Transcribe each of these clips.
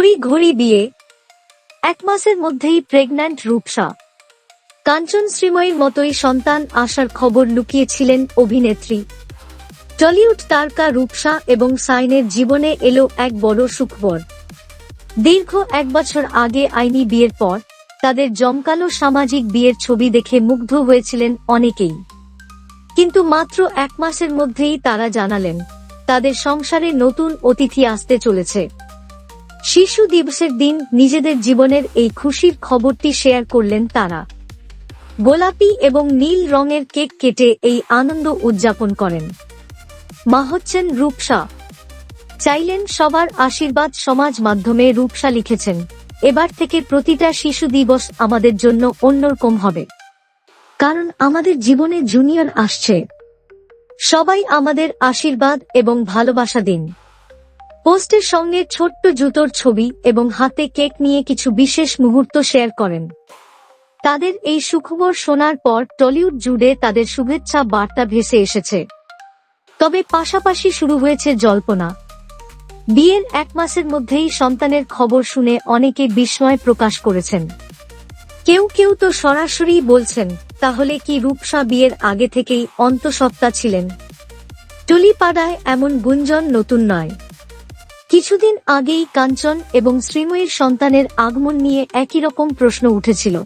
তড়ি ঘড়ি বিয়ে। এক মাসের মধ্যেই প্রেগন্যান্ট রূপসা। কাঞ্চন শ্রীময়ীর মতোই সন্তান আসার খবর লুকিয়েছিলেন অভিনেত্রী। টলিউড তারকা রূপসা এবং সাইনের জীবনে এলো এক বড় সুখবর। দীর্ঘ এক বছর আগে আইনি বিয়ের পর তাদের জমকালো সামাজিক বিয়ের ছবি দেখে মুগ্ধ হয়েছিলেন অনেকেই। কিন্তু মাত্র এক মাসের মধ্যেই তারা জানালেন, তাদের সংসারে নতুন অতিথি আসতে চলেছে। শিশু দিবসের দিন নিজেদের জীবনের এই খুশির খবরটি শেয়ার করলেন তারা। গোলাপি এবং নীল রঙের কেক কেটে এই আনন্দ উদযাপন করেন। মা হচ্ছেন রূপসা। চাইলেন সবার আশীর্বাদ সমাজ মাধ্যমে রূপসা লিখেছেন, এবার থেকে প্রতিটা শিশু দিবস আমাদের জন্য অন্যরকম হবে। কারণ আমাদের জীবনে জুনিয়র আসছে। সবাই আমাদের আশীর্বাদ এবং ভালোবাসা দিন। পোস্টের সঙ্গে ছোট্ট জুতোর ছবি এবং হাতে কেক নিয়ে কিছু বিশেষ মুহূর্ত শেয়ার করেন। তাদের এই সুখবর শোনার পর টলিউড জুড়ে তাদের শুভেচ্ছা বার্তা ভেসে এসেছে। তবে পাশাপাশি শুরু হয়েছে জল্পনা। বিয়ের এক মাসের মধ্যেই সন্তানের খবর শুনে অনেকে বিস্ময় প্রকাশ করেছেন। কেউ কেউ তো সরাসরি বলছেন, তাহলে কি রূপসা বিয়ের আগে থেকেই অন্তঃসত্ত্বা ছিলেন? টুলিপাড়ায় এমন গুঞ্জন নতুন নয়। কিছুদিন আগেই কাঞ্চন এবং শ্রীময়ীর সন্তানের আগমন নিয়ে একই রকম প্রশ্ন উঠেছিল।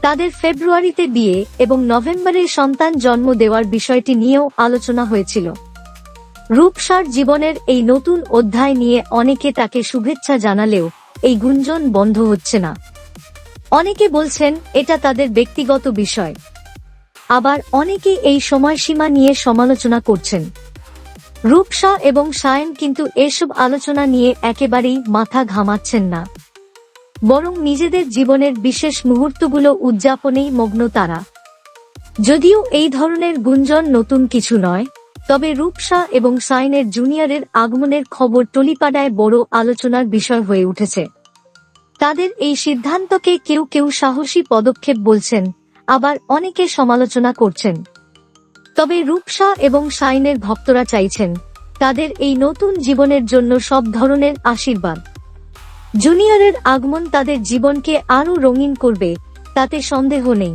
তাদের ফেব্রুয়ারিতে বিয়ে এবং নভেম্বরে সন্তান জন্ম দেওয়ার বিষয়টি নিয়েও আলোচনা হয়েছিল। রূপসার জীবনের এই নতুন অধ্যায় নিয়ে অনেকে তাকে শুভেচ্ছা জানালেও এই গুঞ্জন বন্ধ হচ্ছে না। অনেকে বলছেন, এটা তাদের ব্যক্তিগত বিষয়। আবার অনেকে এই সময়সীমা নিয়ে সমালোচনা করছেন। রূপসা এবং সায়ন কিন্তু এসব আলোচনা নিয়ে একেবারেই মাথা ঘামাচ্ছেন না। বরং নিজেদের জীবনের বিশেষ মুহূর্তগুলো উদযাপনেই মগ্ন তারা। যদিও এই ধরনের গুঞ্জন নতুন কিছু নয়, তবে রূপসা এবং সাইনের জুনিয়রের আগমনের খবর টলিপাড়ায় বড় আলোচনার বিষয় হয়ে উঠেছে। তাদের এই সিদ্ধান্তকে কেউ কেউ সাহসী পদক্ষেপ বলছেন, আবার অনেকে সমালোচনা করছেন। তবে রূপসা এবং সাইনের ভক্তরা চাইছেন তাদের এই নতুন জীবনের জন্য সব ধরনের আশীর্বাদ। জুনিয়রের আগমন তাদের জীবনকে আরও রঙিন করবে, তাতে সন্দেহ নেই।